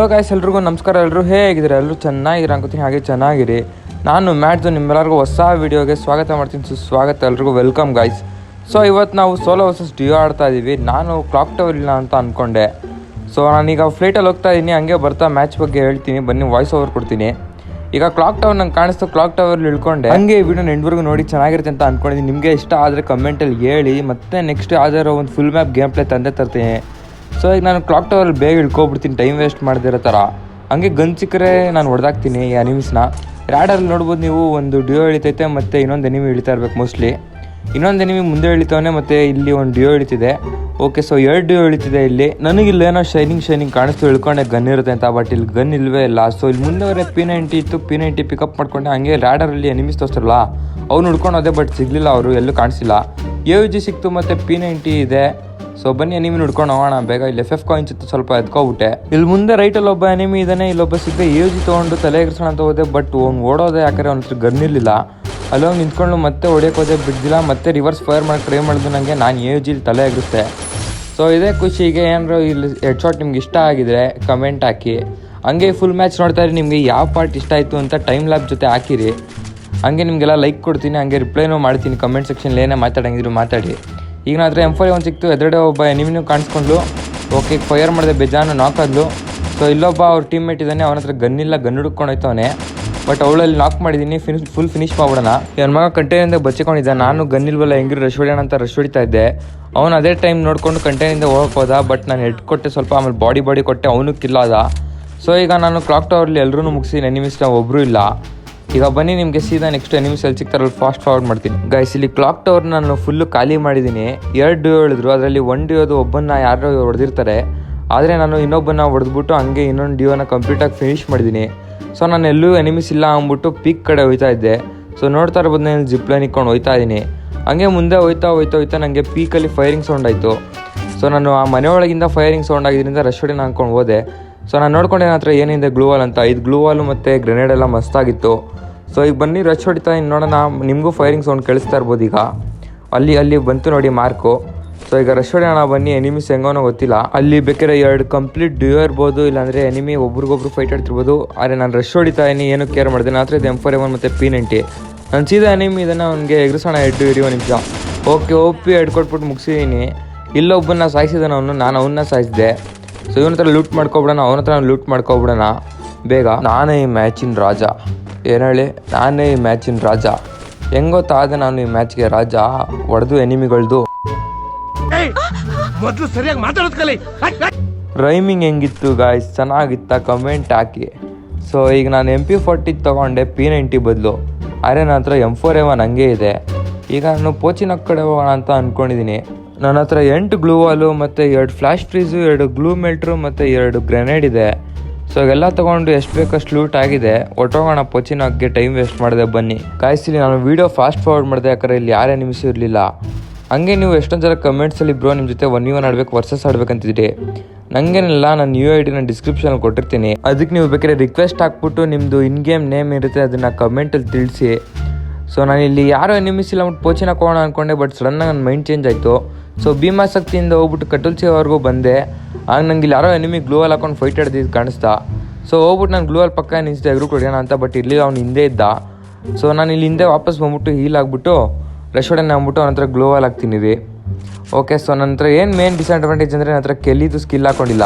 Hello guys ಎಲ್ರಿಗೂ ನಮಸ್ಕಾರ. ಎಲ್ಲರೂ ಹೇಗಿದ್ದೀರಾ? ಎಲ್ಲರೂ ಚೆನ್ನಾಗಿರ ಅನ್ಕೋತೀನಿ ಹಾಗೆ ಚೆನ್ನಾಗಿರಿ. ನಾನು ಮ್ಯಾಟ್ಸು ನಿಮ್ಮೆಲ್ಲರಿಗೂ ಹೊಸ ವೀಡಿಯೋಗೆ ಸ್ವಾಗತ ಮಾಡ್ತೀನಿ. ಸುಸ್ವಾಗತ ಎಲ್ರಿಗೂ. ವೆಲ್ಕಮ್ ಗಾಯ್ಸ್ ಸೊ ಇವತ್ತು ನಾವು ಸೋಲೋ ವರ್ಸಸ್ ಡಿಯೋ ಆಡ್ತಾ ಇದ್ದೀವಿ ನಾನು ಕ್ಲಾಕ್ ಟವರ್ ಇಲ್ಲ ಅಂತ ಅಂದ್ಕೊಂಡೆ ಸೊ ನಾನೀಗ ಫ್ಲೈಟಲ್ಲಿ ಹೋಗ್ತಾ ಇದ್ದೀನಿ ಹಂಗೆ ಬರ್ತಾ ಮ್ಯಾಚ್ ಬಗ್ಗೆ ಹೇಳ್ತೀನಿ. ಬನ್ನಿ ವಾಯ್ಸ್ ಓವರ್ ಕೊಡ್ತೀನಿ. ಈಗ ಕ್ಲಾಕ್ ಟವರ್ ನಂಗೆ ಕಾಣಿಸ್ತು. ಕ್ಲಾಕ್ ಟವರ್ ಇಳ್ಕೊಂಡೆ. ಹಂಗೆ ಈ ವಿಡಿಯೋ ನೋಡಿ ಚೆನ್ನಾಗಿರುತ್ತೆ ಅಂತ ಅಂದ್ಕೊಂಡಿದ್ದೀನಿ ನಿಮಗೆ ಇಷ್ಟ ಆದರೆ ಕಮೆಂಟಲ್ಲಿ ಹೇಳಿ. ಮತ್ತೆ ನೆಕ್ಸ್ಟ್ ಯಾವ್ದಾದ್ರು ಒಂದು ಫುಲ್ ಮ್ಯಾಪ್ ಗೇಮ್ ಪ್ಲೇ ತಂದೆ ತರ್ತೀನಿ. ಸೊ ಈಗ ನಾನು ಕ್ಲಾಕ್ ಟವರ್ ಬೇಗ ಇಳ್ಕೊಬಿಡ್ತೀನಿ ಟೈಮ್ ವೇಸ್ಟ್ ಮಾಡದಿರೋ ಥರ ಹಂಗೆ ಗನ್ ಸಿಕ್ಕರೆ ನಾನು ಹೊಡೆದಾಕ್ತೀನಿ ಈ ಅನಿಮಿಸ್ನ ರ್ಯಾಡಲ್ಲಿ ನೋಡ್ಬೋದು ನೀವು ಒಂದು ಡಿಯೋ ಇಳಿತೈತೆ ಮತ್ತು ಇನ್ನೊಂದು ಎನಿಮಿ ಇಳಿತಾ ಇರ್ಬೇಕು ಮೋಸ್ಟ್ಲಿ ಇನ್ನೊಂದು ಎನಿಮಿ ಮುಂದೆ ಇಳಿತವನೇ ಮತ್ತು ಇಲ್ಲಿ ಒಂದು ಡಿಯೋ ಇಳಿತಿದೆ ಓಕೆ ಸೊ ಎರಡು ಡಿಯೋ ಇಳಿತಿದೆ ಇಲ್ಲಿ. ನನಗೆ ಏನೋ ಶೈನಿಂಗ್ ಶೈನಿಂಗ್ ಕಾಣಿಸ್ತು, ಇಳ್ಕೊಂಡೆ ಗನ್ ಇರುತ್ತೆ ಅಂತ ಬಟ್ ಇಲ್ಲಿ ಗನ್ ಇಲ್ವೇ ಇಲ್ಲ. ಸೊ ಇಲ್ಲಿ ಮುಂದೆವರೆ ಪಿ ನೈಂಟಿ ಇತ್ತು ಪಿ ನೈಂಟಿ ಪಿಕಪ್ ಮಾಡ್ಕೊಂಡೆ. ಹಂಗೆ ರ್ಯಾಡರಲ್ಲಿ ಎನಿಮಿಸ್ ತೋರಿಸ್ತಾರಲ್ಲ, ಅವ್ನು ಹುಡ್ಕೊಂಡು ಹೋದೆ ಬಟ್ ಸಿಗಲಿಲ್ಲ ಅವರು, ಎಲ್ಲೂ ಕಾಣಿಸಿಲ್ಲ. ಎ ಯು ಜಿ ಸಿಕ್ತು ಮತ್ತು ಪಿ ನೈಂಟಿ ಇದೆ. ಸೊ ಬನ್ನಿ ಎನಿಮಿ ನೋಡ್ಕೊಂಡು ಹೋಗೋಣ. ಬೇಗ ಇಲ್ಲಿ ಎಫ್ ಎಫ್ ಕಾಯಿನ್ಸ್ ಇತ್ತು, ಸ್ವಲ್ಪ ಎದ್ಕೋಬಿಟ್ಟೆ ಇಲ್ಲಿ ಮುಂದೆ ರೈಟಲ್ಲಿ ಒಬ್ಬ ಎನಿಮಿ ಇದ್ದಾನೆ ಇಲ್ಲೊಬ್ಬ ಸಿಕ್ಕ ಏಜ್ ತೊಗೊಂಡು ತಲೆ ಎಗರ್ಸೋಣ ಅಂತ ಹೋದೆ ಬಟ್ ಅವ್ನು ಓಡೋದೆ ಯಾಕಂದ್ರೆ ಅವ್ನ ಹತ್ರ ಗನ್ ಇರಲಿಲ್ಲ. ನಿಂತ್ಕೊಂಡು ಮತ್ತೆ ಹೊಡಿಯೋಕೆ ಹೋದೆ, ಬಿಡ್ದಿಲ್ಲ, ಮತ್ತೆ ರಿವರ್ಸ್ ಫೈರ್ ಮಾಡಿ ಟ್ರೈ ಮಾಡಿದ್ರು ನನಗೆ ನಾನು ಎ ಜಿಲಿ ತಲೆ ಎಗರಿಸ್ದೆ. ಸೊ ಇದೇ ಖುಷಿಗೆ ಏನಾರು ಇಲ್ಲಿ ಹೆಡ್ ಶಾಟ್ ನಿಮ್ಗೆ ಇಷ್ಟ ಆಗಿದ್ರೆ ಕಮೆಂಟ್ ಹಾಕಿ. ಹಂಗೆ ಫುಲ್ ಮ್ಯಾಚ್ ನೋಡ್ತಾ ಇರಿ, ನಿಮಗೆ ಯಾವ ಪಾರ್ಟ್ ಇಷ್ಟ ಆಯಿತು ಅಂತ ಟೈಮ್ ಲ್ಯಾಬ್ ಜೊತೆ ಹಾಕಿರಿ. ಹಂಗೆ ನಿಮಗೆಲ್ಲ ಲೈಕ್ ಕೊಡ್ತೀನಿ, ಹಂಗೆ ರಿಪ್ಲೈನೂ ಮಾಡ್ತೀನಿ ಕಮೆಂಟ್ ಸೆಕ್ಷನ್ ಏನೇ ಮಾತಾಡಂಗಿದ್ರು ಮಾತಾಡಿ. ಈಗ ನನ್ನ ಹತ್ರ ಫೋರ್ ಒಂದು ಸಿಕ್ತು. ಎದುರುಡೆ ಒಬ್ಬ ಎನಿಮಿನೂ ಕಾಣಿಸ್ಕೊಂಡು ಓಕೆ ಫೈರ್ ಮಾಡಿದೆ, ಬೇಜಾನು ನಾಕ್ ಆದ್ಲು. ಸೊ ಇಲ್ಲೊಬ್ಬ ಅವ್ರ ಟೀಮ್ ಇದ್ದಾನೆ. ಅವನ ಹತ್ರ ಇಲ್ಲ ಗನ್ ಹುಡ್ಕೊಂಡು ಹೋಯ್ತವನೆ. ಬಟ್ ಅವಳಲ್ಲಿ ನಾಕ್ ಮಾಡಿದ್ದೀನಿ. ಫಿನಿಶ್ ಫುಲ್ ಫಿನಿಶ್ ಮಾಡ್ಬಿಡೋಣ. ನನ್ನ ಮಗ ಕಂಟೈನಿಂದ ಬಚ್ಚಿಕೊಂಡಿದ್ದ. ನಾನು ಗನ್ ಇಲ್ವಲ್ಲ, ಹೆಂಗಿರು ರಶ್ ಹೊಡಿಯೋಣ ಅಂತ ರಶ್ ಹೊಡಿತಾ ಇದ್ದೆ. ಅವನು ಅದೇ ಟೈಮ್ ನೋಡಿಕೊಂಡು ಕಂಟೈನಿಂದ ಹೋಗಕ್ಕೆ ಬಟ್ ನಾನು ಹೆಡ್ ಕೊಟ್ಟೆ ಸ್ವಲ್ಪ, ಆಮೇಲೆ ಬಾಡಿ ಬಾಡಿ ಕೊಟ್ಟೆ. ಅವನು ಕಿಲ್ಲಾದ ಸೊ ಈಗ ನಾನು ಕ್ಲಾಕ್ ಟವರ್ಲಿ ಎಲ್ಲರೂ ಮುಗಿಸಿ ಎನಿಮಿಸ್ನ ಒಬ್ಬರು ಇಲ್ಲ. ಈಗ ಬನ್ನಿ, ನಿಮಗೆ ಸೀದಾ ನೆಕ್ಸ್ಟ್ ಎನಿಮಿಸ್ ಸಿಕ್ತಾರ ಸಿಗ್ತಾರಲ್ಲ ಫಾಸ್ಟ್ ಫಾರ್ವರ್ಡ್ ಮಾಡ್ತೀನಿ. ಗೈಸ್ ಇಲ್ಲಿ ಕ್ಲಾಕ್ ಟವರ್ ನಾನು ಫುಲ್ಲು ಖಾಲಿ ಮಾಡಿದ್ದೀನಿ. ಎರಡು ಡ್ಯೂ ಹೇಳಿದ್ರು, ಅದರಲ್ಲಿ ಒನ್ ಡಿಯೋದು ಒಬ್ಬನ್ನ ಯಾರೋ ಹೊಡೆದಿರ್ತಾರೆ. ಆದರೆ ನಾನು ಇನ್ನೊಬ್ಬನ ಹೊಡೆದ್ಬಿಟ್ಟು ಹಂಗೆ ಇನ್ನೊಂದು ಡ್ಯೂನ ಕಂಪ್ಲೀಟ್ ಆಗಿ ಫಿನಿಶ್ ಮಾಡಿದ್ದೀನಿ. ಸೊ ನಾನು ಎಲ್ಲೂ ಎನಿಮಿಸ್ ಇಲ್ಲ ಅಂದ್ಬಿಟ್ಟು ಪೀಕ್ ಕಡೆ ಹೋಯ್ತಾ ಇದ್ದೆ. ಸೊ ನೋಡ್ತಾ ಇರ್ಬೋದು, ನಾನು ಜಿಪ್ ಲೈನ್ ಇಟ್ಕೊಂಡು ಹೋಯ್ತಾ ಇದ್ದೀನಿ. ಹಂಗೆ ಮುಂದೆ ಹೋಯ್ತಾ ಹೋಯ್ತಾ ಹೋಯ್ತಾ ನನಗೆ ಪೀಕಲ್ಲಿ ಫೈರಿಂಗ್ ಸೌಂಡ್ ಆಯಿತು. ಸೊ ನಾನು ಆ ಮನೆಯೊಳಗಿಂದ ಫೈರಿಂಗ್ ಸೌಂಡ್ ಆಗಿದ್ದರಿಂದ ರಶ್ ಹೊಡಿನ ಅನ್ಕೊಂಡು ಹೋದೆ. ಸೊ ನಾನು ನೋಡ್ಕೊಂಡೆ ನನ್ನ ಹತ್ರ ಏನಿದೆ ಗ್ಲೂ ವಾಲ್ ಅಂತ. ಇದು ಗ್ಲೂ ವಾಲು ಮತ್ತು ಗ್ರೆನೇಡ್ ಎಲ್ಲ ಮಸ್ತಾಗಿತ್ತು ಸೊ ಈಗ ಬನ್ನಿ, ರಶ್ ಹೊಡಿತಾ ಇನ್ನು ನೋಡೋಣ, ನಿಮಗೂ ಫೈರಿಂಗ್ ಸೌಂಡ್ ಕೇಳಿಸ್ತಾ ಇರ್ಬೋದು ಈಗ. ಅಲ್ಲಿ ಅಲ್ಲಿ ಬಂತು ನೋಡಿ ಮಾರ್ಕು ಸೊ ಈಗ ರಶ್ ಹೊಡೆಯೋಣ, ಬನ್ನಿ. ಎನಿಮಿಸ್ ಹೆಂಗೋನೋ ಗೊತ್ತಿಲ್ಲ. ಅಲ್ಲಿ ಬೇಕಾದ್ರೆ ಎರಡು ಕಂಪ್ಲೀಟ್ ಡ್ಯೂ ಇರ್ಬೋದು, ಇಲ್ಲಾಂದರೆ ಎನಿಮಿ ಒಬ್ರಿಗೊಬ್ರು ಫೈಟ್ ಆಡ್ತಿರ್ಬೋದು. ಆದರೆ ನಾನು ರಶ್ ಹೊಡಿತಾ ಇದೀನಿ, ಏನು ಕೇರ್ ಮಾಡಿದೆ. ನಾತ್ರ ಹತ್ರ ಇದು ಎಂ ಫೋರ್ ಎಂ ಮತ್ತು ಪಿ ನೈಂಟಿ ನಾನು ಸೀದಾ ಎನಿಮಿ ಇದನ್ನು ಅವ್ನಿಗೆ ಎಗ್ರಿಸೋಣ, ಎಡ್ಡು ಒಂದು ನಿಮಿಷ. ಓಕೆ ಓಪಿ ಎಡ್ ಕೊಟ್ಬಿಟ್ಟು ಮುಗಿಸಿದ್ದೀನಿ ಇಲ್ಲೊಬ್ಬನ ಸಾಯಿಸಿದಾನೆ ಅವನು. ನಾನು ಅವನ್ನ ಸಾಯಿಸಿದೆ. ಸೊ ಇವನ ಹತ್ರ ಲೂಟ್ ಮಾಡ್ಕೊಬಿಡೋಣ, ಅವನ ಹತ್ರ ಲೂಟ್ ಮಾಡ್ಕೊಬಿಡೋಣ. ಬೇಗ. ನಾನೇ ಈ ಮ್ಯಾಚಿನ ರಾಜ. ಏನು ಹೇಳಿ ನಾನೇ ಈ ಮ್ಯಾಚಿನ ರಾಜ. ಹೆಂಗೊತ್ತಾದ ನಾನು ಈ ಮ್ಯಾಚ್ಗೆ ರಾಜ ಹೊಡೆದು ಎನಿಮಿಗಳ್ದು. ಮೊದಲು ಸರಿಯಾಗಿ ಮಾತಾಡೋದ್ ಕಲಿ. ರೈಮಿಂಗ್ ಹೆಂಗಿತ್ತು ಗಾಯ್ಸ್ ಚೆನ್ನಾಗಿತ್ತ ಕಮೆಂಟ್ ಹಾಕಿ. ಸೊ ಈಗ ನಾನು ಎಂ ಪಿ ಫೋರ್ಟಿ ತೊಗೊಂಡೆ ಪಿ ನೈಂಟಿ ಬದಲು. ಆದರೆ ನನ್ನ ಹತ್ರ ಎಂ ಫೋರ್ ಎವನ್ ಹಂಗೆ ಇದೆ. ಈಗ ನಾನು ಪೋಚಿನ ಕಡೆ ಹೋಗೋಣ ಅಂತ ಅಂದ್ಕೊಂಡಿದ್ದೀನಿ ನನ್ನ ಹತ್ರ ಎಂಟು ಗ್ಲೂ ವಾಲು ಮತ್ತು ಎರಡು ಫ್ಲ್ಯಾಶ್ ಫ್ರೀಸು ಎರಡು ಗ್ಲೂ ಮೆಲ್ಟ್ರು ಮತ್ತು ಎರಡು ಗ್ರೆನೇಡ್ ಇದೆ. ಸೊ ಎಲ್ಲ ತೊಗೊಂಡು ಎಷ್ಟು ಬೇಕಷ್ಟು ಲೂಟ್ ಆಗಿದೆ. ಒಟ್ಟೋಗೋಣ ಪೋಚಿನಾಗೆ ಟೈಮ್ ವೇಸ್ಟ್ ಮಾಡಿದೆ ಬನ್ನಿ. ಕಾಯಿಸ್ತೀನಿ ನಾನು ವೀಡಿಯೋ ಫಾಸ್ಟ್ ಫಾರ್ವರ್ಡ್ ಮಾಡಿದೆ, ಯಾಕಂದ್ರೆ ಇಲ್ಲಿ ಯಾರೇ ನಿಮಿಷ ಇರಲಿಲ್ಲ. ಹಂಗೆ ನೀವು ಎಷ್ಟೊಂದು ಜನ ಕಮೆಂಟ್ಸಲ್ಲಿ ಬ್ರೋ ನಿಮ್ಮ ಜೊತೆ ಒನ್ ಒನ್ ಆಡ್ಬೇಕು ವರ್ಸಸ್ ಆಡ್ಬೇಕಂತಿದ್ರಿ ನಂಗೇನಿಲ್ಲ, ನಾನು ಯು ಐ ಡಿನ ಡಿಸ್ಕ್ರಿಪ್ಷನ್ ಕೊಟ್ಟಿರ್ತೀನಿ. ಅದಕ್ಕೆ ನೀವು ಬೇಕಾದ್ರೆ ರಿಕ್ವೆಸ್ಟ್ ಹಾಕ್ಬಿಟ್ಟು ನಿಮ್ಮದು ಇನ್ ಗೇಮ್ ನೇಮ್ ಇರುತ್ತೆ, ಅದನ್ನು ಕಮೆಂಟಲ್ಲಿ ತಿಳಿಸಿ. ಸೊ ನಾನು ಇಲ್ಲಿ ಯಾರೋ ಎನಿಮಿಸ್ ಇಲ್ಲ ಪೋಚಿನ ಹಾಕೋಣ ಅಂದ್ಕೊಂಡೆ ಬಟ್ ಸಡನ್ನಾಗಿ ನನ್ನ ಮೈಂಡ್ ಚೇಂಜ್ ಆಯಿತು. ಸೊ ಭೀಮಾಸಕ್ತಿಯಿಂದ ಹೋಗ್ಬಿಟ್ಟು ಕಟುಲ್ಸಿವರೆಗೂ ಬಂದೆ. ಆಗ ನಂಗೆ ಇಲ್ಲಿ ಯಾರೋ ಎನಿಮಿ ಗ್ಲೋವಲ್ ಹಾಕೊಂಡು ಫೈಟ್ ಆಡ್ದಿದ್ದು ಕಾಣಿಸ್ತಾ. ಸೊ ಹೋಗ್ಬಿಟ್ಟು ನಾನು ಗ್ಲೋವಲ್ ಪಕ್ಕ ನಿಲ್ಸಿದೆ ಎಗ್ರು ಕೊಡೋಣ ಅಂತ ಬಟ್ ಇಲ್ಲಿ ಅವ್ನು ಹಿಂದೆ ಇದ್ದ. ಸೊ ನಾನು ಇಲ್ಲಿ ಹಿಂದೆ ವಾಪಸ್ ಬಂದ್ಬಿಟ್ಟು ಹೀಲ್ ಆಗಿಬಿಟ್ಟು ರೆಸ್ಟೋರೆಂಟ್ ಅಂದ್ಬಿಟ್ಟು ಅವನ ಹತ್ರ ಗ್ಲೋವಲ್ ಹಾಕ್ತೀನಿ ರೀ. ಓಕೆ ಸೊ ನನ್ನ ಹತ್ರ ಏನು ಮೇನ್ ಡಿಸ್ಅಡ್ವಾಂಟೇಜ್ ಅಂದರೆ ನನ್ನ ಹತ್ರ ಕೆಲಿದು ಸ್ಕಿಲ್ ಹಾಕೊಂಡಿಲ್ಲ.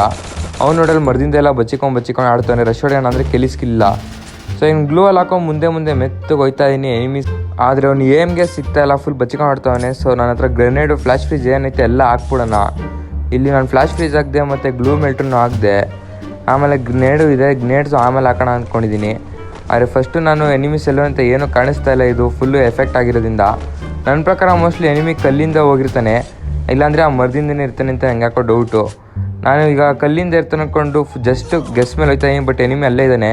ಅವ್ನು ನೋಡಲ್ಲಿ ಮರದಿಂದ ಎಲ್ಲ ಬಚ್ಚಿಕೊಂಡು ಬಚ್ಚಿಕೊಂಡು ಆಡ್ತಾನೆ ರೆಸ್ಟೋರೆಂಟ್ ಅಂದರೆ ಕೆಲಿ ಸ್ಕಿಲ್ ಇಲ್ಲ. ಸೊ ಇನ್ನು ಗ್ಲೂ ಅಲ್ಲಿ ಹಾಕೊಂಡು ಮುಂದೆ ಮುಂದೆ ಮೆತ್ತಗೆ ಹೋಯ್ತಾ ಇದೀನಿ ಎನಿಮೀಸ್ ಆದರೆ ಅವ್ನು ಏಮ್ಗೆ ಸಿಗ್ತಾ ಇಲ್ಲ ಫುಲ್ ಬಚ್ಚಿಕೊಂಡು ಆಡ್ತಾವನೆ. ಸೊ ನನ್ನ ಹತ್ರ ಗ್ರೆನೇಡು ಫ್ಲ್ಯಾಶ್ ಫ್ರೀಜ್ ಏನೈತೆ ಎಲ್ಲ ಹಾಕ್ಬಿಡೋಣ. ಇಲ್ಲಿ ನಾನು ಫ್ಲಾಶ್ ಫ್ರೀಸ್ ಹಾಕಿದೆ ಮತ್ತು ಗ್ಲೂ ಮೆಲ್ಟ್ರೂ ಹಾಕಿದೆ. ಆಮೇಲೆ ಗ್ನೇಡು ಇದೆ ಗ್ನೇಡ್ಸು ಆಮೇಲೆ ಹಾಕೋಣ ಅಂದ್ಕೊಂಡಿದ್ದೀನಿ ಆದರೆ ಫಸ್ಟು ನಾನು ಎನಿಮಿಸ್ ಎಲ್ಲೋ ಅಂತ ಏನೂ ಕಾಣಿಸ್ತಾ ಇಲ್ಲ, ಇದು ಫುಲ್ಲು ಎಫೆಕ್ಟ್ ಆಗಿರೋದ್ರಿಂದ. ನನ್ನ ಪ್ರಕಾರ ಮೋಸ್ಟ್ಲಿ ಎನಿಮಿ ಕಲ್ಲಿಂದ ಹೋಗಿರ್ತಾನೆ. ಇಲ್ಲಾಂದರೆ ಆ ಮರದಿಂದನೇ ಇರ್ತಾನೆ ಅಂತ ನಂಗೆ ಹಾಕೋ ಡೌಟು ನಾನು ಈಗ ಕಲ್ಲಿಂದ ಇರ್ತಾನೆ ಅಂದ್ಕೊಂಡು ಜಸ್ಟ್ ಗೆಸ್ ಮೇಲೆ ಹೋಯ್ತಾ ಬಟ್ ಎನಿಮಿ ಅಲ್ಲೇ ಇದ್ದಾನೆ.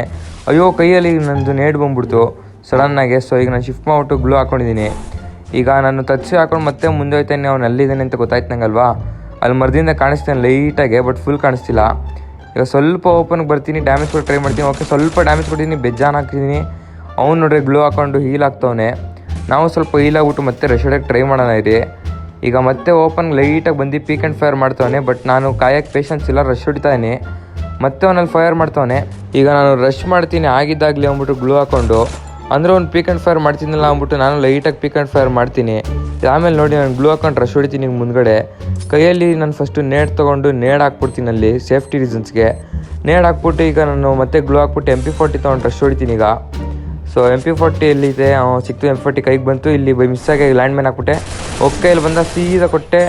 ಅಯ್ಯೋ, ಕೈಯಲ್ಲಿ ನಂದು ನೇಡ್ ಬಂದ್ಬಿಡ್ತು. ಸಡನ್ನಾಗೆ ಸೊ ಈಗ ನಾನು ಶಿಫ್ಟ್ ಮಾಡ್ಬಿಟ್ಟು ಗ್ಲೂ ಹಾಕೊಂಡಿದ್ದೀನಿ ಈಗ ನಾನು ತಚ್ಚಿ ಹಾಕೊಂಡು ಮತ್ತೆ ಮುಂದೆ ಹೋಯ್ತಾನೆ ಅವನು ಅಲ್ಲಿದ್ದಾನೆ ಅಂತ ಗೊತ್ತಾಯ್ತು ನಂಗಲ್ವಾ ಅಲ್ಲಿ ಮರದಿಂದ ಕಾಣಿಸ್ತಾನೆ ಲೈಟಾಗೆ ಬಟ್ ಫುಲ್ ಕಾಣಿಸ್ತಿಲ್ಲ. ಈಗ ಸ್ವಲ್ಪ ಓಪನ್ಗೆ ಬರ್ತೀನಿ ಡ್ಯಾಮೇಜ್ ಕೊಟ್ಟು ಟ್ರೈ ಮಾಡ್ತೀನಿ. ಓಕೆ ಸ್ವಲ್ಪ ಡ್ಯಾಮೇಜ್ ಕೊಟ್ಟಿದ್ದೀನಿ ಬೆಜ್ಜಾನ್ ಹಾಕಿದ್ದೀನಿ ಅವ್ನು ನೋಡ್ರಿ ಗ್ಲೋ ಹಾಕೊಂಡು ಹೀಲ್ ಆಗ್ತವನೆ. ನಾವು ಸ್ವಲ್ಪ ಹೀಲ್ ಆಗ್ಬಿಟ್ಟು ಮತ್ತೆ ರೆಶೋಡಕ್ಕೆ ಟ್ರೈ ಮಾಡೋಣ ಇರಿ ಈಗ ಮತ್ತೆ ಓಪನ್ ಲೈಟಾಗಿ ಬಂದು ಪೀಕ್ ಆ್ಯಂಡ್ ಫೈರ್ ಮಾಡ್ತವನೆ ಬಟ್ ನಾನು ಕಾಯಕ್ಕೆ ಪೇಷನ್ಸ್ ಇಲ್ಲ ರಶ್ ಹೊಡಿತಾಯಿನಿ ಮತ್ತೆ ಅವನಲ್ಲಿ ಫೈರ್ ಮಾಡ್ತವನೆ. ಈಗ ನಾನು ರಶ್ ಮಾಡ್ತೀನಿ, ಆಗಿದ್ದಾಗಲಿ ಅಂದ್ಬಿಟ್ಟು ಗ್ಲೂ ಹಾಕೊಂಡು. ಅಂದರೆ ಒಂದು ಪೀಕ್ ಅಂಡ್ ಫೈರ್ ಮಾಡ್ತೀನಲ್ಲ ಅಂದ್ಬಿಟ್ಟು ನಾನು ಲೈಟಾಗಿ ಪೀಕ್ ಅಂಡ್ ಫೈರ್ ಮಾಡ್ತೀನಿ. ಆಮೇಲೆ ನೋಡಿ ನಾನು ಗ್ಲೂ ಹಾಕೊಂಡು ರಶ್ ಹೊಡಿತೀನಿ ಮುಂದ್ಗಡೆ. ಕೈಯಲ್ಲಿ ನಾನು ಫಸ್ಟು ನೇಡ್ ತೊಗೊಂಡು ನೇಡ್ ಹಾಕ್ಬಿಡ್ತೀನಿ ಅಲ್ಲಿ ಸೇಫ್ಟಿ ರೀಸನ್ಸ್ಗೆ ನೇಡ್ ಹಾಕ್ಬಿಟ್ಟು ಈಗ ನಾನು ಮತ್ತೆ ಗ್ಲೂ ಹಾಕ್ಬಿಟ್ಟು ಎಂ ಪಿ ಫೋರ್ಟಿ ತೊಗೊಂಡು ರಶ್ ಹೊಡಿತೀನಿ ಈಗ. ಸೊ ಎಂ ಪಿ ಫೋರ್ಟಿ ಎಲ್ಲಿದೆ? ಸಿಕ್ತು ಎಂ ಫೋರ್ಟಿ ಕೈಗೆ ಬಂತು, ಇಲ್ಲಿ ಬೈ ಆಗಿ ಲ್ಯಾಂಡ್ ಮ್ಯಾನ್ ಹಾಕ್ಬಿಟ್ಟೆ. ಒಕ್ಕ ಇಲ್ಲಿ ಬಂದ ಸೀದಾ ಕೊಟ್ಟೆ,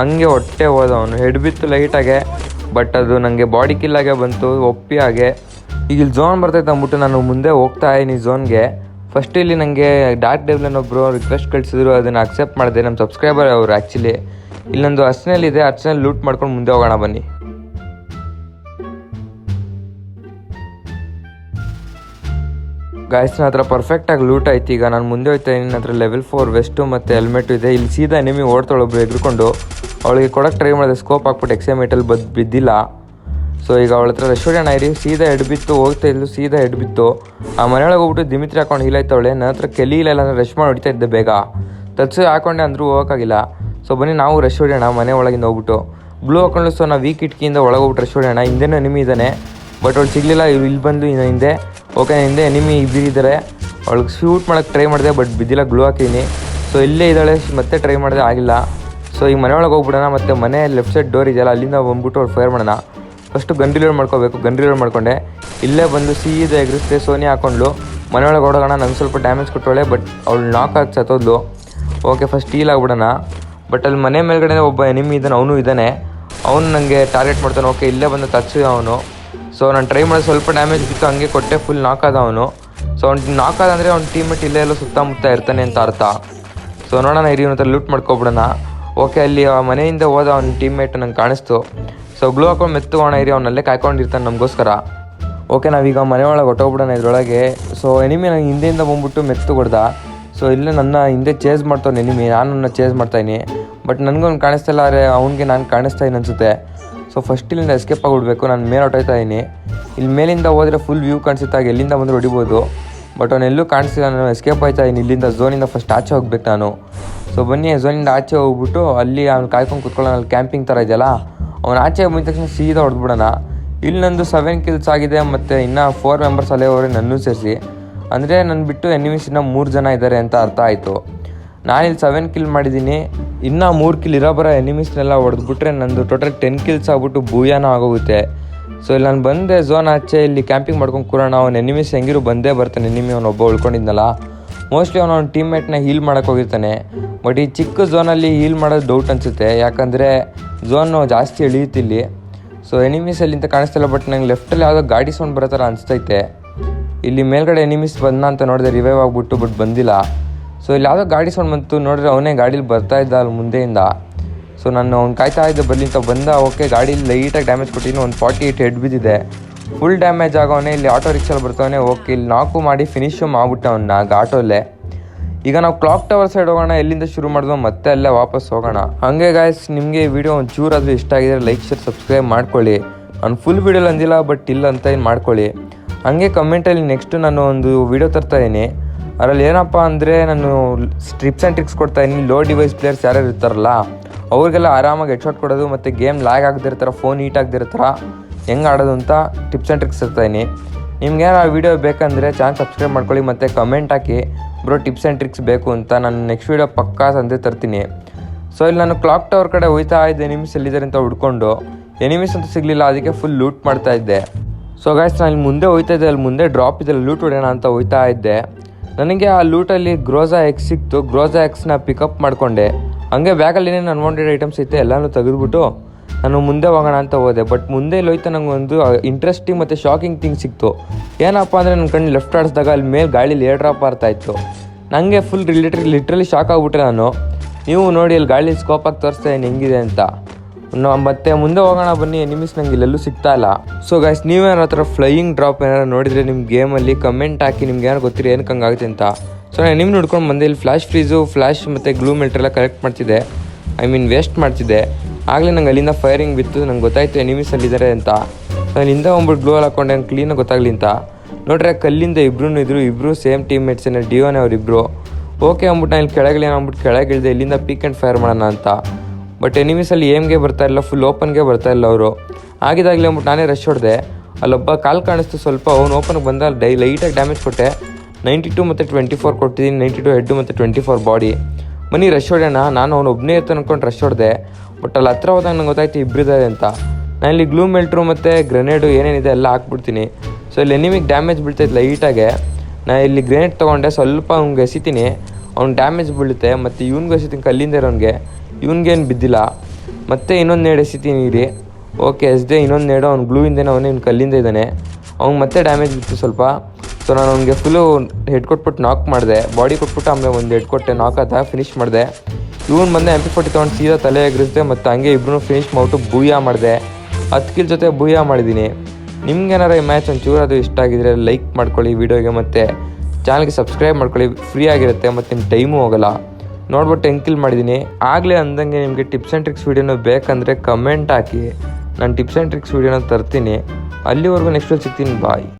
ಹಂಗೆ ಹೊಟ್ಟೆ ಹೋದ ಅವನು. ಹೆಡ್ ಬಿತ್ತು ಲೈಟಾಗೆ ಬಟ್ ಅದು ನನಗೆ ಬಾಡಿ ಕಿಲ್ಲಾಗೆ ಬಂತು, ಒಪ್ಪಿ ಹಾಗೆ. ಈಗ ಇಲ್ಲಿ ಝೋನ್ ಬರ್ತೈತೆ ಅಂದ್ಬಿಟ್ಟು ನಾನು ಮುಂದೆ ಹೋಗ್ತಾ ಇದ್ದೀನಿ ಝೋನ್ಗೆ ಫಸ್ಟ್ ಇಲ್ಲಿ ನನಗೆ ಡಾರ್ಕ್ ಡೆವ್ಲನ್ ಒಬ್ಬರು ರಿಕ್ವೆಸ್ಟ್ ಕಳಿಸಿದ್ರು, ಅದನ್ನು ಅಕ್ಸೆಪ್ಟ್ ಮಾಡಿದೆ. ನಮ್ಮ ಸಬ್ಸ್ಕ್ರೈಬರ್ ಅವರು ಆ್ಯಕ್ಚುಲಿ ಇಲ್ಲೊಂದು ಇದೆ ಅರ್ಚನೆಲ್ ಲೂಟ್ ಮಾಡ್ಕೊಂಡು ಮುಂದೆ ಹೋಗೋಣ ಬನ್ನಿ. ಗಾಯ್ಸ್ ನನ್ನ ಹತ್ರ ಪರ್ಫೆಕ್ಟಾಗಿ ಲೂಟ್ ಆಯ್ತು. ಈಗ ನಾನು ಮುಂದೆ ಹೋಗ್ತಾ ಇದ್ದೀನಿ. ನನ್ನ ಹತ್ರ ಲೆವೆಲ್ ಫೋರ್ ವೆಸ್ಟು ಮತ್ತು ಹೆಲ್ಮೆಟು ಇದೆ. ಇಲ್ಲಿ ಸೀದಾ ನಿಮಗೆ ಓಡ್ತಾಳೊಬ್ರು ಎದ್ರುಕೊಂಡು. ಅವಳಿಗೆ ಕೊಡಕ್ಕೆ ಟ್ರೈ ಮಾಡಿದೆ. ಸ್ಕೋಪ್ ಹಾಕ್ಬಿಟ್ಟು ಎಕ್ಸೈಮೇಟಲ್ಲಿ ಬದ್ ಬಿದ್ದಿಲ್ಲ. ಸೊ ಈಗ ಅವಳ ಹತ್ರ ರೆಸ್ಟೋರೆಂಟ್ ಆಯ್ರಿ ಸೀದಾ ಹೆಡ್ ಬಿತ್ತು, ಹೋಗ್ತಾ ಇದ್ಲು, ಸೀದಾ ಹೆಡ್ ಬಿತ್ತು. ಆ ಮನೆಯೊಳಗೆ ಹೋಗ್ಬಿಟ್ಟು ದಿಮಿತ್ರಿ ಹಾಕೊಂಡು ಹೀಲಾಯ್ತವಳೆ ನನ್ನ ಹತ್ರ ಕೆಲಿ ಇಲ್ಲ ಅಂದ್ರೆ ರೆಸ್ಟ್ ಮಾಡಿ ಹೊಡಿತಾ ಇದ್ದೆ ಬೇಗ. ತತ್ಸು ಹಾಕೊಂಡೆ ಅಂದರೂ ಹೋಗೋಕ್ಕಾಗಿಲ್ಲ. ಸೊ ಬನ್ನಿ ನಾವು ರೆಸ್ಟ್ ಹೊಡಿಯೋಣ ಮನೆ ಒಳಗಿಂದ ಹೋಗ್ಬಿಟ್ಟು. ಬ್ಲೂ ಹಾಕೊಂಡು ಸೊ, ನಾವು ವೀಕ್ ಇಟ್ಕಿಯಿಂದ ಒಳಗೆ ಹೋಗ್ಬಿಟ್ಟು ರೆಸ್ಟ್ ಹೊಡಿಯೋಣ ಹಿಂದೆನೂ ಎನಿಮಿ ಇದ್ದಾನೆ ಬಟ್ ಅವ್ಳು ಸಿಗಲಿಲ್ಲ ಇಲ್ಲಿ ಬಂದು ಇನ್ನು ಹಿಂದೆ. ಓಕೆ ಹಿಂದೆ ಎನಿಮಿ ಇಬ್ಬರಿದ್ದಾರೆ ಅವಳಿಗೆ ಶೂಟ್ ಮಾಡೋಕೆ ಟ್ರೈ ಮಾಡಿದೆ ಬಟ್ ಬಿದ್ದಿಲ್ಲ ಗ್ಲೂ ಹಾಕಿದ್ದೀನಿ ಸೊ ಇಲ್ಲೇ ಇದ್ದಾಳೆ, ಮತ್ತೆ ಟ್ರೈ ಮಾಡಿದೆ, ಆಗಿಲ್ಲ. ಸೊ ಈ ಮನೆಯೊಳಗೆ ಹೋಗ್ಬಿಡೋಣ, ಮತ್ತು ಮನೆ ಲೆಫ್ಟ್ ಸೈಡ್ ಡೋರ್ ಇದೆಯಲ್ಲ, ಅಲ್ಲಿಂದ ಬಂದ್ಬಿಟ್ಟು ಅವ್ಳು ಫೈರ್ ಮಾಡೋಣ. ಫಸ್ಟು ಗನ್ ರಿಲೋಡ್ ಮಾಡ್ಕೋಬೇಕು ಗನ್ ರಿಲೋಡ್ ಮಾಡ್ಕೊಂಡೆ. ಇಲ್ಲೇ ಬಂದು ಸಿ ಇದೆ ಎಗ್ರಿಸ್ತೆ ಸೋನಿ ಹಾಕೊಂಡ್ಲು. ಮನೆಯೊಳಗೆ ಹೊಡೋಣ ನಂಗೆ ಸ್ವಲ್ಪ ಡ್ಯಾಮೇಜ್ ಕೊಟ್ಟೋಳೆ ಬಟ್ ಅವಳು ನಾಕ್ ಆಗಿ ಸತ್ತೋದ್ಲು. ಓಕೆ ಫಸ್ಟ್ ಟೀಲ್ ಆಗ್ಬಿಡೋಣ. ಬಟ್ ಅಲ್ಲಿ ಮನೆ ಮೇಲ್ಗಡೆ ಒಬ್ಬ ಎನಿಮಿ ಇದ್ದಾನೆ, ಅವನು ಇದ್ದಾನೆ. ಅವನು ನನಗೆ ಟಾರ್ಗೆಟ್ ಮಾಡ್ತಾನೆ ಓಕೆ ಇಲ್ಲೇ ಬಂದು ತಚ್ಚು ಅವನು. ಸೊ ನಾನು ಟ್ರೈ ಮಾಡಿ ಸ್ವಲ್ಪ ಡ್ಯಾಮೇಜ್ ಬಿತ್ತು, ಹಂಗೆ ಕೊಟ್ಟೆ ಫುಲ್ ನಾಕ್ ಆದ ಅವನು. ಸೊ ಅವ್ನು ನಾಕ್ ಆದ ಅಂದರೆ ಅವ್ನ ಟೀಮೇಟ್ ಇಲ್ಲೇ ಎಲ್ಲ ಸುತ್ತಮುತ್ತ ಇರ್ತಾನೆ ಅಂತ ಅರ್ಥ. ಸೊ ನೋಡೋಣ ಇರಿ ಹತ್ರ ಲೂಟ್ ಮಾಡ್ಕೊಬಿಡೋಣ. ಓಕೆ ಅಲ್ಲಿ ಆ ಮನೆಯಿಂದ ಹೋದ ಅವ್ನ ಟೀಮ್ಮೇಟ್ ನಂಗೆ ಕಾಣಿಸ್ತು. ಸೊ ಗ್ಲೂ ಹಾಕೊಂಡು ಮೆತ್ತುಗೋಣ ಇರಿ ಅವನಲ್ಲೇ ಕಾಯ್ಕೊಂಡಿರ್ತಾನೆ ನಮಗೋಸ್ಕರ. ಓಕೆ ನಾವೀಗ ಮನೆಯೊಳಗೆ ಹೊಟ್ಟೋಗ್ಬಿಡೋಣ ಇದ್ರೊಳಗೆ. ಸೊ ಎನಿಮಿ ನಂಗೆ ಹಿಂದೆಯಿಂದ ಬಂದ್ಬಿಟ್ಟು ಮೆತ್ತು ಕೊಡ್ದ ಸೊ ಇಲ್ಲೇ ನನ್ನ ಹಿಂದೆ ಚೇಸ್ ಮಾಡ್ತಾನೆ ಎನಿಮಿ. ನಾನು ನನ್ನ ಚೇಸ್ ಮಾಡ್ತಾಯಿನಿ ಬಟ್ ನನಗೊಂದು ಕಾಣಿಸ್ತಿಲ್ಲ ಆದರೆ ಅವನಿಗೆ ನಾನು ಕಾಣಿಸ್ತಾ ಇದ್ದೀನಿ ಅನಿಸುತ್ತೆ. ಸೊ ಫಸ್ಟ್ ಇಲ್ಲಿಂದ ಎಸ್ಕೇಪ್ ಆಗಿಬಿಡ್ಬೇಕು. ನಾನು ಮೇಲೆ ಹೊಟ್ಟೋಯ್ತಾ ಇಲ್ಲಿ ಮೇಲಿಂದ ಹೋದರೆ ಫುಲ್ ವ್ಯೂ ಕಾಣಿಸುತ್ತಾಗ ಎಲ್ಲಿಂದ ಬಂದರೂ ಹೊಡಿಬೋದು. ಬಟ್ ಅವನೆಲ್ಲೂ ಕಾಣಿಸ್ತಿಲ್ಲ, ನಾನು ಎಸ್ಕೇಪ್ ಆಯ್ತಾ ಇದ್ದೀನಿ. ಇಲ್ಲಿಂದ ಝೋನಿಂದ ಫಸ್ಟ್ ಆಚೆ ಹೋಗ್ಬೇಕು ನಾನು. ಸೊ ಬನ್ನಿ ಝೋನಿಂದ ಆಚೆ ಹೋಗ್ಬಿಟ್ಟು ಅಲ್ಲಿ ಅವ್ನು ಕಾಯ್ಕೊಂಡು ಕೂತ್ಕೊಳ್ಳೋಣ. ಅಲ್ಲಿ ಕ್ಯಾಂಪಿಂಗ್ ಥರ ಇದೆಯಲ್ಲ? ಅವ್ನು ಆಚೆ ಬಂದ ತಕ್ಷಣ ಸೀದಾ ಹೊಡೆದ್ಬಿಡೋಣ. ಇಲ್ಲಿ ನಂದು ಸೆವೆನ್ ಕಿಲ್ಸ್ ಆಗಿದೆ ಮತ್ತು ಇನ್ನೂ ಫೋರ್ ಮೆಂಬರ್ಸ್ ಅಲ್ಲೇ ಹೋಗಿ ನನ್ನೂ ಸೇರಿಸಿ. ಅಂದರೆ ನನ್ನ ಬಿಟ್ಟು ಎನಿಮಿಸ್ ಇನ್ನೂ ಮೂರು ಜನ ಇದ್ದಾರೆ ಅಂತ ಅರ್ಥ ಆಯಿತು. ಇಲ್ಲಿ ಸೆವೆನ್ ಕಿಲ್ ಮಾಡಿದ್ದೀನಿ. ಇನ್ನೂ ಮೂರು ಕಿಲ್ ಇರೋ ಬರೋ ಎನಿಮಿಸ್ನೆಲ್ಲ ಹೊಡೆದ್ಬಿಟ್ರೆ ನಂದು ಟೋಟಲ್ ಟೆನ್ ಕಿಲ್ಸ್ ಆಗ್ಬಿಟ್ಟು ಭೂಯಾನ ಆಗೋಗುತ್ತೆ. ಸೊ ಇಲ್ಲಿ ನಾನು ಬಂದೆ ಝೋನ್ ಆಚೆ, ಇಲ್ಲಿ ಕ್ಯಾಂಪಿಂಗ್ ಮಾಡ್ಕೊಂಡು ಕೂರೋಣ. ಅವ್ನು ಎನಿಮಿಸ್ ಹೆಂಗಿರು ಬಂದೇ ಬರ್ತಾನೆ. ಎನಿಮಿ ಒಬ್ಬ ಉಳ್ಕೊಂಡಿದ್ನಲ್ಲ. ಮೋಸ್ಟ್ಲಿ ಅವನು ಅವ್ನ ಟೀಮ್ಮೇಟ್ನ ಹೀಲ್ ಮಾಡೋಕ್ಕೋಗಿರ್ತಾನೆ ಬಟ್ ಈ ಚಿಕ್ಕ ಝೋನಲ್ಲಿ ಹೀಲ್ ಮಾಡೋದು ಡೌಟ್ ಅನಿಸುತ್ತೆ. ಯಾಕಂದರೆ ಝೋನು ಜಾಸ್ತಿ ಇಳಿಯುತ್ತಿಲ್ಲಿ ಸೊ ಎನಿಮೀಸ್ ಅಲ್ಲಿಂದ ಕಾಣಿಸ್ತಿಲ್ಲ ಬಟ್ ನಂಗೆ ಲೆಫ್ಟಲ್ಲಿ ಯಾವುದೋ ಗಾಡಿ ಸೌಂಡ್ ಬರೋ ಥರ ಅನಿಸ್ತೈತೆ. ಇಲ್ಲಿ ಮೇಲ್ಗಡೆ ಎನಿಮೀಸ್ ಬಂದ ಅಂತ ನೋಡಿದೆ ರಿವೈವ್ ಆಗಿಬಿಟ್ಟು ಬಟ್ ಬಂದಿಲ್ಲ. ಸೊ ಇಲ್ಲಿ ಯಾವುದೋ ಗಾಡಿ ಸೌಂಡ್ ಬಂತು ನೋಡಿದ್ರೆ ಅವನೇ ಗಾಡೀಲಿ ಬರ್ತಾ ಇದ್ದ ಅಲ್ಲಿ ಮುಂದೆಯಿಂದ. ಸೊ ನಾನು ಅವ್ನು ಕಾಯ್ತಾ ಇದ್ದೆ ಬರ್ಲಿಂತ, ಬಂದ ಓಕೆ ಗಾಡೀಲಿ ಲೈಟಾಗಿ ಡ್ಯಾಮೇಜ್ ಕೊಟ್ಟಿನಿ ಒಂದು ಫಾರ್ಟಿ ಏಟ್ ಹೆಡ್ ಬಿದ್ದಿದೆ. ಫುಲ್ ಡ್ಯಾಮೇಜ್ ಆಗೋನೆ ಇಲ್ಲಿ ಆಟೋ ರಿಕ್ಷಲ್ಲಿ ಬರ್ತವನೇ ಓಕೆ ಇಲ್ಲಿ ನಾಲ್ಕು ಮಾಡಿ ಫಿನಿಶು ಮಾಡಿಬಿಟ್ಟೆ ಅವನ್ನ ಆಟೋಲ್ಲೇ ಈಗ ನಾವು ಕ್ಲಾಕ್ ಟವರ್ ಸೈಡ್ ಹೋಗೋಣ, ಎಲ್ಲಿಂದ ಶುರು ಮಾಡಿದ್ವೋ ಮತ್ತೆ ಅಲ್ಲೇ ವಾಪಸ್ ಹೋಗೋಣ. ಹಾಗೆ ಗಾಯ್ಸ್ ನಿಮಗೆ ವಿಡಿಯೋ ಒಂದು ಚೂರಾದರೂ ಇಷ್ಟ ಆಗಿದ್ರೆ ಲೈಕ್ ಶೇರ್ ಸಬ್ಸ್ಕ್ರೈಬ್ ಮಾಡ್ಕೊಳ್ಳಿ. ನಾನು ಫುಲ್ ವಿಡಿಯೋಲಿ ಅಂದಿಲ್ಲ ಬಟ್ ಇಲ್ಲ ಅಂತ ಏನು ಮಾಡ್ಕೊಳ್ಳಿ. ಹಾಗೆ ಕಮೆಂಟಲ್ಲಿ ನೆಕ್ಸ್ಟ್ ನಾನು ಒಂದು ವಿಡಿಯೋ ತರ್ತಾ ಇದ್ದೀನಿ ಅದರಲ್ಲಿ ಏನಪ್ಪ ಅಂದರೆ ನಾನು ಸ್ಟ್ರಿಪ್ಸ್ ಆ್ಯಂಡ್ ಟ್ರಿಕ್ಸ್ ಕೊಡ್ತಾಯಿದ್ದೀನಿ ಲೋ ಡಿವೈಸ್ ಪ್ಲೇಯರ್ಸ್ ಯಾರ್ಯಾರು ಇರ್ತಾರಲ್ಲ, ಅವ್ರಿಗೆಲ್ಲ ಆರಾಮಾಗಿ ಹೆಡ್ಶಾಟ್ ಕೊಡೋದು, ಮತ್ತು ಗೇಮ್ ಲ್ಯಾಗ್ ಆಗದಿರ್ತಾರ ಫೋನ್ ಹೀಟ್ ಆಗದಿರ್ತಾರ ಹೆಂಗೆ ಆಡೋದು ಅಂತ ಟಿಪ್ಸ್ ಆ್ಯಂಡ್ ಟ್ರಿಕ್ಸ್ ಇರ್ತಾಯಿನಿ ನಿಮ್ಗೇನು ನಿಮ್ಗೆ ಆ ವಿಡಿಯೋ ಬೇಕಂದರೆ ಚಾನಲ್ ಸಬ್ಸ್ಕ್ರೈಬ್ ಮಾಡ್ಕೊಳ್ಳಿ, ಮತ್ತು ಕಮೆಂಟ್ ಹಾಕಿ. ಬ್ರೋ ಟಿಪ್ಸ್ ಆ್ಯಂಡ್ ಟ್ರಿಕ್ಸ್ ಬೇಕು ಅಂತ ನಾನು ನೆಕ್ಸ್ಟ್ ವೀಡಿಯೋ ಪಕ್ಕಾ ಸಂದೇ ತರ್ತೀನಿ. ಸೊ ಇಲ್ಲಿ ನಾನು ಕ್ಲಾಕ್ ಟವರ್ ಕಡೆ ಹೋಯ್ತಾ ಇದ್ದೆ ಎನಿಮಿಸ್ ಎಲ್ಲಿದ್ದಾರೆ ಅಂತ ಹುಡ್ಕೊಂಡು. ಎನಿಮಿಸ್ ಅಂತ ಸಿಗಲಿಲ್ಲ, ಅದಕ್ಕೆ ಫುಲ್ ಲೂಟ್ ಮಾಡ್ತಾ ಇದ್ದೆ. ಸೊ ಗಾಯ್ಸ್ ನಾನು ಇಲ್ಲಿ ಮುಂದೆ ಹೋಯ್ತಾ ಇದ್ದೆ, ಅಲ್ಲಿ ಮುಂದೆ ಡ್ರಾಪ್ ಇದೆ ಲೂಟ್ ಹೊಡೆಯೋಣ ಅಂತ ಹೋಯ್ತಾ ಇದ್ದೆ. ನನಗೆ ಆ ಲೂಟಲ್ಲಿ ಗ್ರೋಸಾ ಎಕ್ಸ್ ಸಿಕ್ತು ಗ್ರೋಸಾ ಎಕ್ಸ್ನ ಪಿಕಪ್ ಮಾಡಿಕೊಂಡೆ. ಹಂಗೆ ಬ್ಯಾಗಲ್ಲಿ ಏನೇನು ಅನ್ವಾಂಟೆಡ್ ಐಟಮ್ಸ್ ಐತೆ ಎಲ್ಲನೂ ತೆಗೆದುಬಿಟ್ಟು ನಾನು ಮುಂದೆ ಹೋಗೋಣ ಅಂತ ಹೋದೆ ಬಟ್ ಮುಂದೆ ಇಲ್ಲಿ ಹೋಯ್ತಾ ನಂಗೆ ಒಂದು ಇಂಟ್ರೆಸ್ಟಿಂಗ್ ಮತ್ತು ಶಾಕಿಂಗ್ ಥಿಂಗ್ ಸಿಕ್ತು. ಏನಪ್ಪ ಅಂದರೆ ನನ್ನ ಕಣ್ಣು ಲೆಫ್ಟ್ ಆಡಿಸಿದಾಗ ಅಲ್ಲಿ ಮೇಲೆ ಗಾಳಿ ಆಗ್ತಾ ಇತ್ತು. ನನಗೆ ಫುಲ್ ರಿಲೇಟ್ರಿ ಲಿಟ್ರಲಿ ಶಾಕ್ ಆಗಿಬಿಟ್ರೆ ನಾನು, ನೀವು ನೋಡಿ ಅಲ್ಲಿ ಗಾಳಿ ಸ್ಕೋಪ್ ಆಗಿ ತೋರಿಸ್ತಾ ಏನು ಹೆಂಗಿದೆ ಅಂತ. ಮತ್ತೆ ಮುಂದೆ ಹೋಗೋಣ ಬನ್ನಿ ಎನಿಮಿಸ್ ನಂಗೆ ಇಲ್ಲೆಲ್ಲೂ ಸಿಗ್ತಾ ಇಲ್ಲ. ಸೊ ಗೈಸ್ ನೀವೇನಾರ ಹತ್ರ ಫ್ಲೈಯಿಂಗ್ ಡ್ರಾಪ್ ಏನಾರು ನೋಡಿದರೆ ನಿಮ್ಮ ಗೇಮಲ್ಲಿ ಕಮೆಂಟ್ ಹಾಕಿ, ನಿಮ್ಗೆ ಏನಾರು ಗೊತ್ತಿರೋ ಏನಕ್ಕೆ ಹಂಗಾಗುತ್ತೆ ಅಂತ. ಸೊ ನಾನು ನಿಮ್ಮ ನೋಡ್ಕೊಂಡು ಬಂದೆ, ಇಲ್ಲಿ ಫ್ಲಾಶ್ ಫ್ರೀಸು ಫ್ಲಾಶ್ ಮತ್ತು ಗ್ಲೂ ಮೆಲ್ಟ್ರೆಲ್ಲ ಕಲೆಕ್ಟ್ ಮಾಡ್ತಿದ್ದೆ. ಐ ಮೀನ್ ವೇಸ್ಟ್ ಮಾಡ್ತಿದ್ದೆ. ಆಗಲೇ ನಂಗೆ ಅಲ್ಲಿಂದ ಫೈರಿಂಗ್ ಬಿತ್ತು. ನಂಗೆ ಗೊತ್ತಾಯ್ತು ಎನಿಮೀಸ್ ಅಲ್ಲಿದ್ದಾರೆ ಅಂತ. ನಾನು ಹಿಂದೆ ಹೋಗ್ಬಿಟ್ಟು ಗ್ಲೋಲ್ ಹಾಕೊಂಡೆ, ನಂಗೆ ಕ್ಲೀನಾಗಿ ಗೊತ್ತಾಗ್ಲಿ ಅಂತ. ನೋಡ್ರೆ ಕಲ್ಲಿಂದ ಇಬ್ರು ಇದ್ರು. ಇಬ್ಬರು ಸೇಮ್ ಟೀಮ್ ಮೇಟ್ಸ್ ಡಿಯೋನೇ ಅವರಿಬ್ರು. ಓಕೆ ಅಂದ್ಬಿಟ್ಟು ನಾನು ಇಲ್ಲಿ ಕೆಳಗಿಳಿ ಅಂದ್ಬಿಟ್ಟು ಕೆಳಗಿಳಿದೆ ಇಲ್ಲಿಂದ ಪೀಕ್ ಆ್ಯಂಡ್ ಫೈರ್ ಮಾಡೋಣ ಅಂತ. ಬಟ್ ಎನಿಮೀಸಲ್ಲಿ ಏಮ್ಗೆ ಬರ್ತಾ ಇಲ್ಲ ಫುಲ್ ಓಪನ್ಗೆ ಬರ್ತಾ ಇಲ್ಲ ಅವರು. ಆಗಿದಾಗಲೇ ಅಂದ್ಬಿಟ್ಟು ನಾನೇ ರಶ್ ಹೊಡೆದೆ. ಅಲ್ಲೊಬ್ಬ ಕಾಲು ಕಾಣಿಸ್ತು ಸ್ವಲ್ಪ, ಅವ್ನು ಓಪನ್ಗೆ ಬಂದ, ಡೈ ಲೈಟಾಗಿ ಡ್ಯಾಮೇಜ್ ಕೊಟ್ಟೆ. ನೈಂಟಿ ಟು ಮತ್ತು ಟ್ವೆಂಟಿ ಫೋರ್ ಕೊಟ್ಟಿದ್ದೀನಿ ನೈಂಟಿ ಟು ಹೆಡ್ ಮತ್ತು ಟ್ವೆಂಟಿ ಫೋರ್ ಬಾಡಿ ಮನಿ ರಶ್ ಹೊಡೆಯೋಣ, ನಾನು ಅವನು ಒಬ್ಬನೇ ಇರ್ತಾನೆ ಅನ್ಕೊಂಡು ರಶ್ ಹೊಡೆದೆ ಬಟ್ ಅಲ್ಲಿ ಹತ್ರ ಹೋದಾಗ ನಂಗೆ ಗೊತ್ತಾಯ್ತು ಇಬ್ಬರಿದ್ದಾರೆ ಅಂತ. ನಾನು ಇಲ್ಲಿ ಗ್ಲೂ ಮೆಲ್ಟ್ರು ಮತ್ತು ಗ್ರೆನೇಡು ಏನೇನಿದೆ ಎಲ್ಲ ಹಾಕ್ಬಿಡ್ತೀನಿ. ಸೊ ಇಲ್ಲಿ ಎನಿಮಿಗೆ ಡ್ಯಾಮೇಜ್ ಬೀಳ್ತೈತೆ ಲೈಟಾಗೆ ನಾನು ಇಲ್ಲಿ ಗ್ರೆನೇಡ್ ತೊಗೊಂಡೆ, ಸ್ವಲ್ಪ ಅವ್ನಿಗೆ ಎಸಿತೀನಿ. ಅವ್ನು ಡ್ಯಾಮೇಜ್ ಬೀಳುತ್ತೆ, ಮತ್ತು ಇವ್ನಿಗೆ ಎಸಿತೀನಿ ಕಲ್ಲಿಂದ ಇರೋನಿಗೆ. ಇವ್ನಿಗೇನು ಬಿದ್ದಿಲ್ಲ. ಮತ್ತೆ ಇನ್ನೊಂದು ನೇಡು ಎಸಿತೀನಿ, ಇರಿ. ಓಕೆ ಎಸ್ದೆ ಇನ್ನೊಂದು ನೇಡು ಅವ್ನು ಗ್ಲೂಯಿಂದೇನೆ ಅವನೇ, ಇವ್ನು ಕಲ್ಲಿಂದ ಇದ್ದಾನೆ. ಅವ್ನಿಗೆ ಮತ್ತೆ ಡ್ಯಾಮೇಜ್ ಬಿತ್ತು ಸ್ವಲ್ಪ. ಸೊ ನಾನು ಅವನಿಗೆ ಫುಲ್ಲು ಹೆಡ್ ಕೊಟ್ಬಿಟ್ಟು ನಾಕ್ ಮಾಡಿದೆ. ಬಾಡಿ ಕೊಟ್ಬಿಟ್ಟು ಆಮೇಲೆ ಒಂದು ಹೆಡ್ ಕೊಟ್ಟೆ ನಾಕ್ ಆದ ಫಿನಿಶ್ ಮಾಡಿದೆ. ಇವನು ಬಂದು ಎಂ ಪಿ ಫೋರ್ಟಿ ತೊಗೊಂಡು ಸೀದಾ ತಲೆ ಎಗರಿಸಿದೆ ಮತ್ತು ಹಂಗೆ ಇಬ್ಬರು ಫಿನಿಶ್ ಮಾಡ್ಬಿಟ್ಟು ಬೂಯಾ ಮಾಡಿದೆ. ಹತ್ತು ಕಿಲ್ ಜೊತೆ ಬೂಯಾ ಮಾಡಿದ್ದೀನಿ ನಿಮ್ಗೇನಾರ ಈ ಮ್ಯಾಚ್ ಒಂಚೂರು ಅದು ಇಷ್ಟ ಆಗಿದ್ರೆ ಲೈಕ್ ಮಾಡ್ಕೊಳ್ಳಿ ವಿಡಿಯೋಗೆ ಮತ್ತು ಚಾನಲ್ಗೆ ಸಬ್ಸ್ಕ್ರೈಬ್ ಮಾಡ್ಕೊಳ್ಳಿ. ಫ್ರೀ ಆಗಿರುತ್ತೆ ಮತ್ತು ನಿಮ್ಮ ಟೈಮು ಹೋಗಲ್ಲ. ನೋಡ್ಬಿಟ್ಟು ಹೆಂಗೆ ಕಿಲ್ ಮಾಡಿದ್ದೀನಿ ಆಗಲೇ ಅಂದಂಗೆ ನಿಮಗೆ ಟಿಪ್ಸ್ ಆ್ಯಂಡ್ ಟ್ರಿಕ್ಸ್ ವೀಡಿಯೋನ ಬೇಕಂದರೆ ಕಮೆಂಟ್ ಹಾಕಿ. ನಾನು ಟಿಪ್ಸ್ ಆ್ಯಂಡ್ ಟ್ರಿಕ್ಸ್ ವೀಡಿಯೋನ ತರ್ತೀನಿ. ಅಲ್ಲಿವರೆಗೂ ನೆಕ್ಸ್ಟ್ ಸಿಗ್ತೀನಿ. ಬಾಯ್